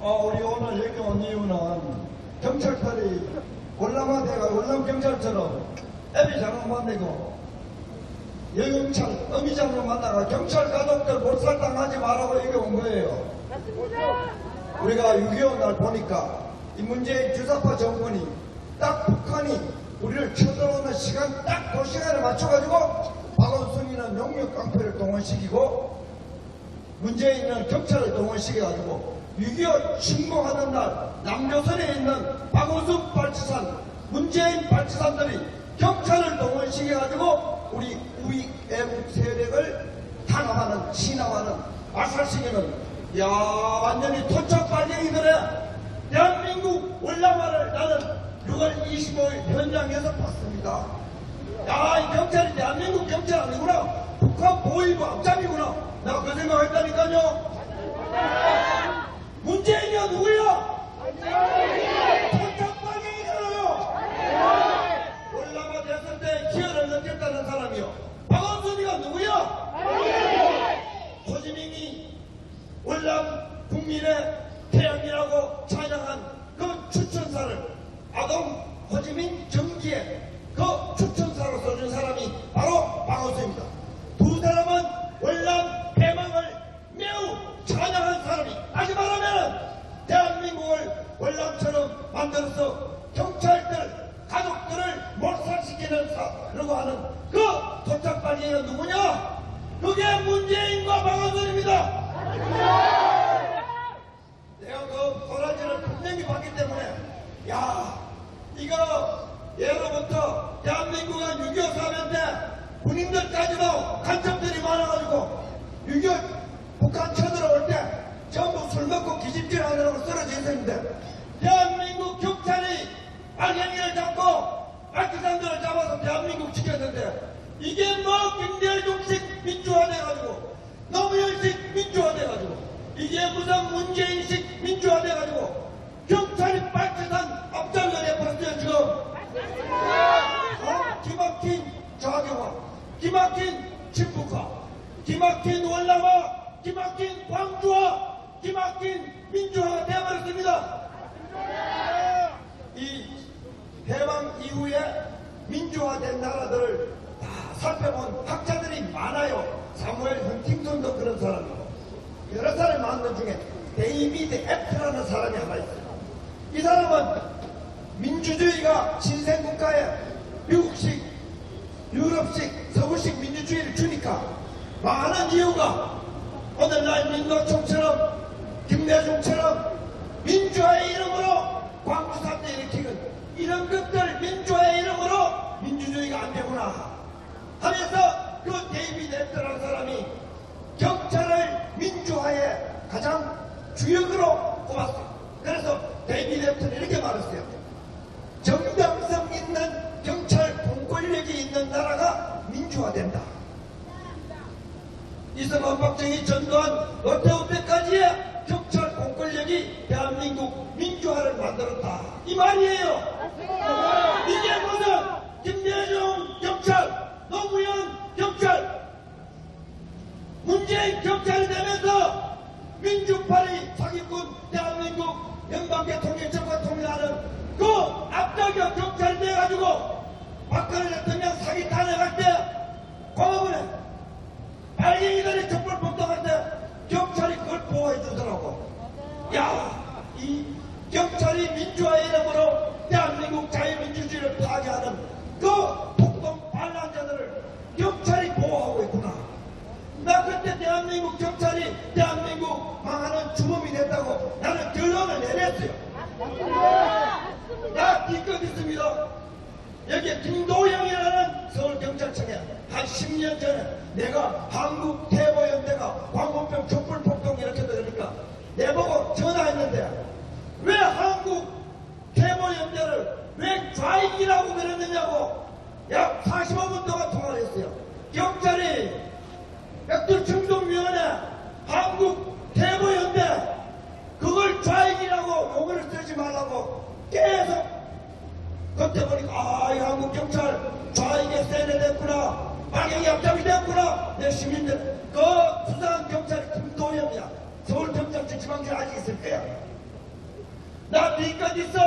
어, 우리 오늘 여기 온 이유는 경찰들이 월남화 대가 월남 경찰처럼 애비 장로 만들고 여경찰, 어미장로 만나가 경찰 가족들 몰살당하지 말라고 여기 온 거예요. 우리가 6.25 날 보니까 이 문재인 주사파 정권이 딱 북한이 우리를 쳐들어오는 시간 딱 그 시간에 맞춰가지고 박원순이는 용역 깡패를 동원시키고 문재인은 경찰을 동원시켜가지고 6.25 침공하던 날 남조선에 있는 박원순 발치산 문재인 발치산들이 경찰을 동원시켜가지고 우리 우익 애국 세력을 탄압하는 진압하는 아살시키는 야 완전히 토착 발갱이들의 대한민국 월남화를 나는 6월 25일 현장에서 봤습니다. 야, 이 경찰이 대한민국 경찰 아니구나. 북한 보위부 앞잡이구나. 내가 그 생각했다니까요. 문재인이야 누구야? 토착 발갱이잖아요. 월남화 됐을 때 기여를 느꼈다는 사람이요. 박원순이가 누구야? 호지민이 월남 국민의 태양이라고 찬양한 그 추천사를 아동 호지민 정기의 그 추천사로 써준 사람이 바로 박원순입니다. 두 사람은 월남 패망을 매우 찬양한 사람이 다시 말하면 대한민국을 월남처럼 만들어서 경찰들 가족들을 몰살시키는 사라고 하는 그 도착방이가 누구냐? 그게 문재인과 박원순입니다. 내가 그 도라지를 분명히 봤기 때문에 야 이거 예로부터 대한민국은 6.25 사변 때 군인들까지도 간첩들이 많아가지고 6.25 북한 쳐들어올 때 전부 술 먹고 기집질 하느라고 쓰러져 있었는데 대한민국 알갱이를 잡고 알기산들을 잡아서 대한민국 지켰는데 이게 뭐 김대중식 민주화 돼가지고 노무현식 민주화 돼가지고 이게 무슨 문재인식 민주화 돼가지고 경찰이 빨치산 앞장을 해버렸어요 지금 어? 기막힌 자경화 기막힌 친북화 기막힌 월남화 기막힌 광주화 기막힌 민주화가 되어버렸습니다 이 해방 이후에 민주화된 나라들을 다 살펴본 학자들이 많아요. 사무엘 헌팅턴도 그런 사람이고 여러 사람이 많은 중에 데이비드 애프라는 사람이 하나 있어요. 이 사람은 민주주의가 신생국가에 미국식, 유럽식, 서구식 민주주의를 주니까 많은 이유가 오늘날 민노총처럼 김대중처럼 민주화의 이름으로 광주 사태 일으키는 이런 것들 민주화의 이름으로 민주주의가 안 되구나 하면서 그 데이비드 앱터라는 사람이 경찰을 민주화의 가장 주역으로 꼽았어요. 그래서 데이비드 앱터는 이렇게 말했어요. 정당성 있는 경찰 공권력이 있는 나라가 민주화된다. 이승만 박정희 전두환 노태우 때까지의 경찰 공권력이 대한민국 민주화를 만들었다. 이 말이에요. 이게 무슨 김대중 경찰, 노무현 경찰, 문재인 경찰이 되면서 민주파리 사기꾼 대한민국 연방 대통령 정권 통일하는 그 압도적 경찰이 돼가지고 박근혜 대통령 사기 탄핵할 때 고문에 빨갱이들이 촛불 폭동할 때 경찰이 그걸 보호해 주더라고. 야, 이 경찰이 민주화의 이름으로 대한민국 자유민주주의를 파괴하는 그 폭동 반란자들을 경찰이 보호하고 있구나. 나 그때 대한민국 경찰이 대한민국 망하는 주범이 됐다고 나는 결론을 내렸어요. 나 기껏 있습니다. 여기 김도영이라는 서울경찰청에 한 10년 전에 내가 한국 대보연대가 광우병 촛불 폭동 이렇게 되니까 내보고 전화했는데 왜 한국 대보연대를 왜 좌익이라고 그랬느냐고 약 45분 동안 통화를 했어요. 경찰이 백두충동위원회 한국 대보연대 그걸 좌익이라고 용어를 쓰지 말라고 계속 그때 보니까 아, 이 한국 경찰 좌익에 세뇌됐구나. 방향이 앞잡이 됐구나. 내 시민들. 그 수사한 경찰 김도영이야. 서울 경찰청 지방장 아직 있을 거야. 나 니껏 있어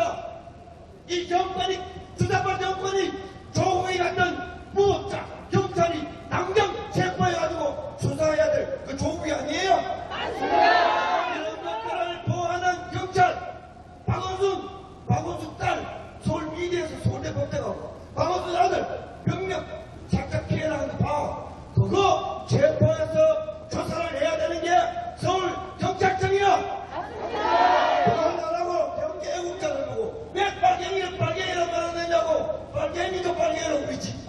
이 정권이 수사권 정권이 조국이 같은 무업자 경찰이 당장 체포해가지고 수사해야 될 그 조국이 아니에요 이런 것들을 보호하는 경찰 박원순 박원순 딸 서울 미디에서 서울대 법대가고 박원순 아들 병력 살짝 피해나간 거 봐. 그거 체포해서 조사를 해야 되는 게 서울 경찰청이야. 그거 하라고 경기 애국자를 보고 왜 빨갱이를 빨갱이라고 말하느냐고 빨갱이도 빨갱이라고 그러지.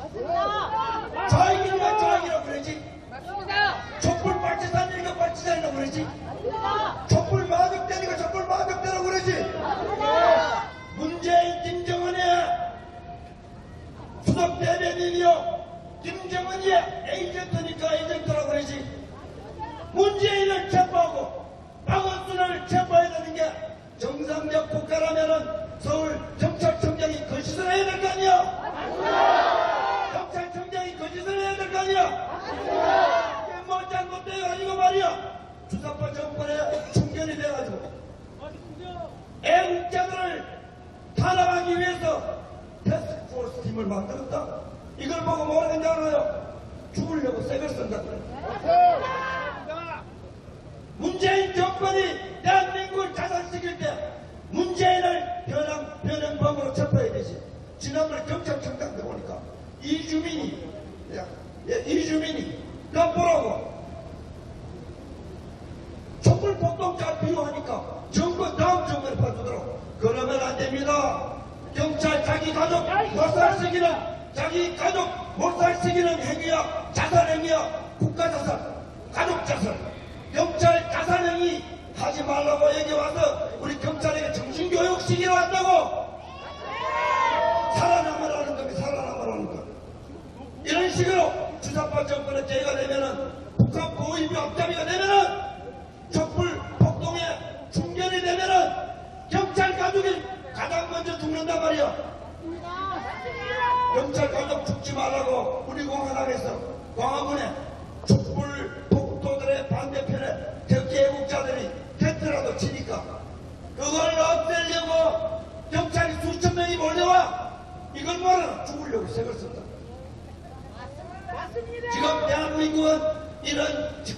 자익이니까 자익이라고 그러지. 촛불 빨치산이니까 빨치산이라고 그러지. 촛불 마적대니까 촛불 마적대라고 그러지. 문재인 김정은의 수석 대변인이요. 김정은의 에이전트니까 에이전트라고 그러지. 문재인을 체포하고 박원순을 체포해야 되는 게 정상적 국가라면은 서울 경찰청장이 거짓을 해야 될 거 아니야. 경찰청장이 거짓을 해야 될 거 아니야. 뭐 잘못돼요 아니고 말이야. 주사파 정권에 충견이 돼가지고 애국자들을 탄압하기 위해서 팀을 만들었다. 이걸 보고 뭐라 알아요? 죽으려고 색을 쓴다. 문재인 정권이 대한민국을 자살시킬 때 문재인을 변형, 변형범으로 체포해야 되지. 지난번에 경찰청장 들어오니까 이주민이, 야, 예, 이주민이, 너 뭐라고? 촛불 폭동자 필요하니까 정부 다음 정부에 봐주도록 그러면 안 됩니다. 경찰 자기 가족 못살시키는 자기 가족 행위야 자살 행위야 국가 자살 가족 자살. 경찰 자살 행위 하지 말라고 여기 와서 우리 경찰에게 정신교육 시키러 왔다고 살아남으라는 겁니다 살아남으라는 것 이런 식으로 주사파 정권의 제가 되면은 북한 고위비 앞잡이가 되면은 촛불 폭동에 충견이 되면은 경찰 가족이 가장 먼저 죽는단 말이야. 경찰 가족 죽지 말라고 우리 공안항에서 광화문에 촛불 폭도들의 반대편에 특히 애국자들이 텐트라도 치니까 그걸 없애려고 경찰이 수천 명이 몰려와 이걸 뭐라 죽으려고 색을 쓴다. 지금 대한민국은 이런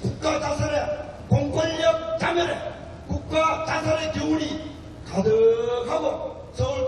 국가 자살에 공권력 자멸에 국가 자살의 교훈이 가득하고 서울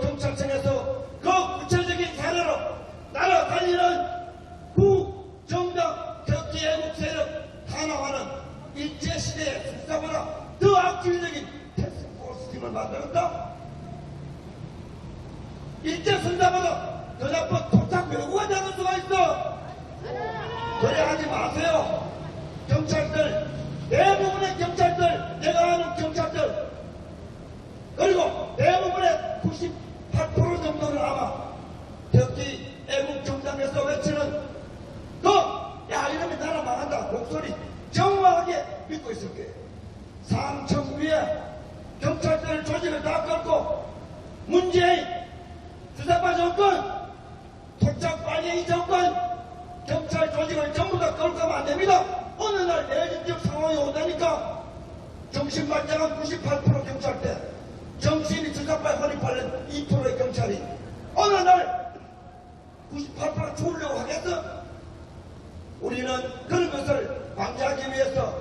60만 명은 98% 경찰대, 정치인이 주장과 허리팔린 2%의 경찰이 어느 날 98% 죽으려고 하겠어? 우리는 그런 것을 방지하기 위해서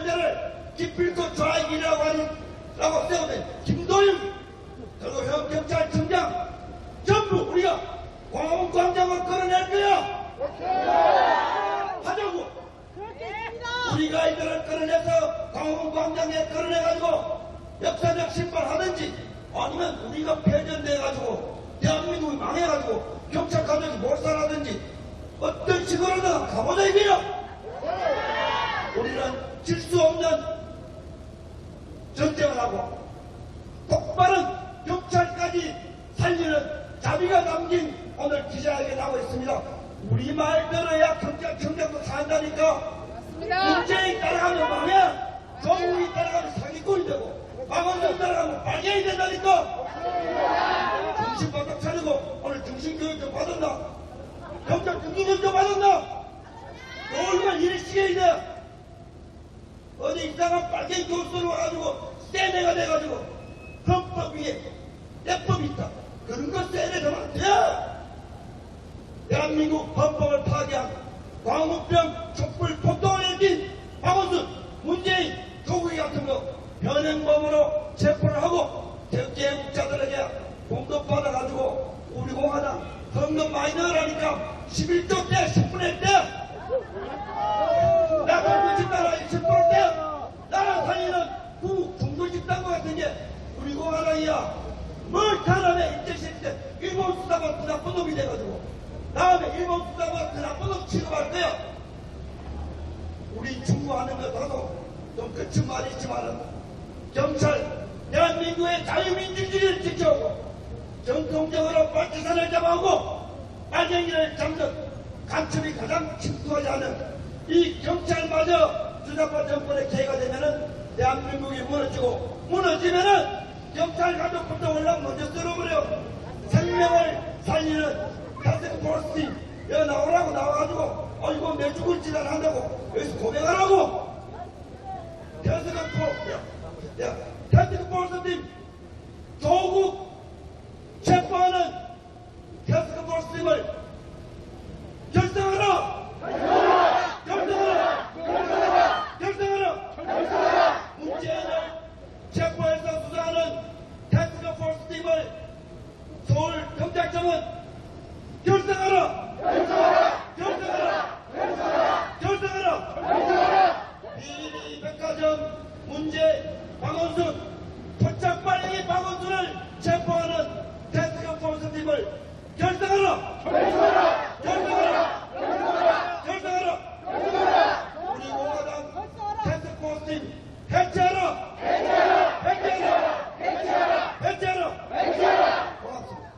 대보연대를 기필코 좌익이라고 하라고 세우던 김도윤 그리고 현 경찰청장 전부 우리가 광화문 광장을 끌어낼 거야. 하자고. 우리가 이들을 끌어내서 광화문 광장에 끌어내가지고 역사적 심판하든지 아니면 우리가 패전돼가지고 대한민국이 망해가지고 경찰 가족이 몰살하든지 어떤 식으로든 가보자 이거야 질 수 없는 전쟁을 하고 똑바른 경찰까지 살리는 자비가 담긴 오늘 기자회견 하고 있습니다. 우리 말 들어야 경찰 경장도 산다니까. 문재인 따라가면 망해. 정국이 따라가면 사기꾼이 되고 박원순 따라가면 빨갱이 된다니까. 정신 바짝 차리고 오늘 정신교육 좀 받았나? 경찰 등기금 좀 받았나? 너 얼마나 일을 시켜야 돼? 어디 이상한 빨갱이 교수로 와가지고 세뇌가 돼가지고 헌법 위에 내법이 있다. 그런 거 세뇌되면 안 돼! 대한민국 헌법을 파괴한 광우병 촛불 폭동을 일으킨 박원순, 문재인, 조국이 같은 거 변행범으로 체포를 하고 대국자들에게 공급받아가지고 우리 공화당 헌금 많이 넣으라니까 11조 때 10분의 때 나가 집단화 10%대 나라 살리는 구 중도집단과 같은 게 우리 공화당이야 뭘 다음에 입장시킬 때 일본 수사관 그 나쁜 놈이 돼가지고 다음에 일본 수사관 그 나쁜 놈 취급할 거야 우리 충고하는 거 나도 좀 끝은 말이 있지만은 경찰 대한민국의 자유민주주의를 지켜오고 전통적으로 빨치산을 잡아오고 빨갱이를 잡는 간첩이 가장 침투하지 않은 이 경찰마저 주자파 정권의 개가 되면은 대한민국이 무너지고 무너지면은 경찰 가족부터 올라 먼저 쓸어버려. 생명을 살리는 타스크 포스팅 여기 나오라고 나와가지고 어 이거 내 죽을 짓을 한다고 여기서 고백하라고. 타스크 포 야, 타스크 포스팅 조국